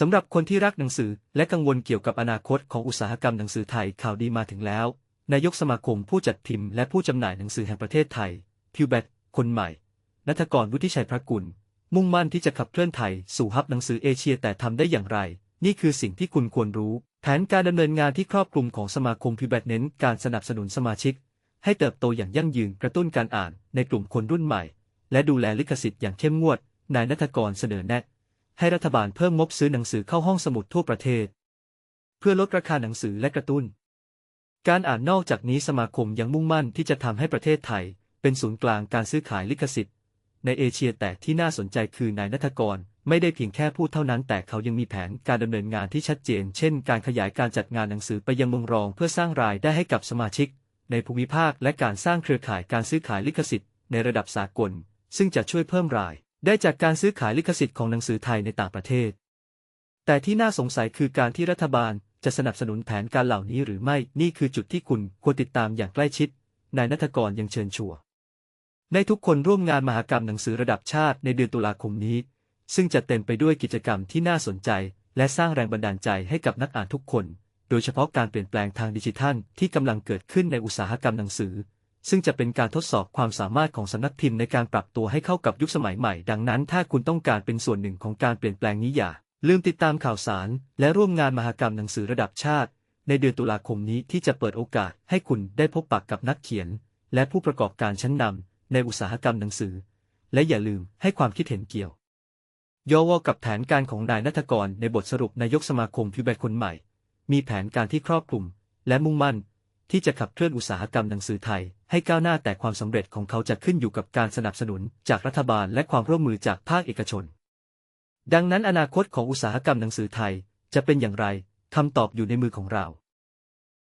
สำหรับคนที่รักหนังสือและกังวลเกี่ยวกับอนาคตของอุตสาหกรรมหนังสือไทยข่าวดีมาถึงแล้ว นายกสมาคมผู้จัดพิมพ์และผู้จำหน่ายหนังสือแห่งประเทศไทย พิวแบตคนใหม่ นัทกรวุฒิชัยพระกุล มุ่งมั่นที่จะขับเคลื่อนไทยสู่ฮับหนังสือเอเชียแต่ทำได้อย่างไร นี่คือสิ่งที่คุณควรรู้ แผนการดำเนินงานที่ครอบคลุมของสมาคมพิวแบตเน้นการสนับสนุนสมาชิก ให้เติบโตอย่างยั่งยืนกระตุ้นการอ่านในกลุ่มคนรุ่นใหม่ และดูแลลิขสิทธิ์อย่างเข้มงวด นายนัทกรเสนอแนะ ให้รัฐบาลเพิ่มงบซื้อหนังสือเข้าห้องสมุดทั่วประเทศ เพื่อลดราคาหนังสือและกระตุ้น การอ่านนอกจากนี้สมาคมยังมุ่งมั่นที่จะทำให้ประเทศไทย เป็นศูนย์กลางการซื้อขายลิขสิทธิ์ ในเอเชียแต่ที่น่าสนใจคือนายนัทกรไม่ได้เพียงแค่พูดเท่านั้น แต่เขายังมีแผนการดำเนินงานที่ชัดเจน เช่น การขยายการจัดงานหนังสือไปยังเมืองรองเพื่อสร้างรายได้ให้กับสมาชิก ในภูมิภาคและการสร้างเครือข่ายการซื้อขายลิขสิทธิ์ในระดับสากล ซึ่งจะช่วยเพิ่มราย ได้จากการซื้อขายลิขสิทธิ์ของหนังสือไทยในต่างประเทศ แต่ที่น่าสงสัยคือการที่รัฐบาลจะสนับสนุนแผนการเหล่านี้หรือไม่ นี่คือจุดที่คุณควรติดตามอย่างใกล้ชิด นายนัทกรยังเชิญชวนในทุกคนร่วมงานมหกรรมหนังสือระดับชาติในเดือนตุลาคมนี้ ซึ่งจะเต็มไปด้วยกิจกรรมที่น่าสนใจ และสร้างแรงบันดาลใจให้กับนักอ่านทุกคน โดยเฉพาะการเปลี่ยนแปลงทางดิจิทัลที่กำลังเกิดขึ้นในอุตสาหกรรมหนังสือ ซึ่งจะเป็นการทดสอบความสามารถของสำนักพิมพ์ในการปรับตัวให้เข้ากับยุคสมัยใหม่ ดังนั้นถ้าคุณต้องการเป็นส่วนหนึ่งของการเปลี่ยนแปลงนี้อย่า ลืมติดตามข่าวสาร และร่วมงานมหกรรมหนังสือระดับชาติ ในเดือนตุลาคมนี้ที่จะเปิดโอกาสให้คุณได้พบปะกกับนักเขียน และผู้ประกอบการชั้นนำในอุตสาหกรรมหนังสือ และอย่าลืมให้ความคิดเห็นเกี่ยวยอวกับแผนการของนายนัทกรในบทสรุปนายกสมาคมพิบายคนใหม่ มีแผนการที่ครอบคลุม และมุ่งมั่น ที่จะขับเคลื่อนอุตสาหกรรมหนังสือไทย ให้ก้าวหน้าแต่ความสำเร็จของเขาจะขึ้นอยู่กับการสนับสนุนจากรัฐบาลและความร่วมมือจากภาคเอกชน ดังนั้นอนาคตของอุตสาหกรรมหนังสือไทยจะเป็นอย่างไรคำตอบอยู่ในมือของเรา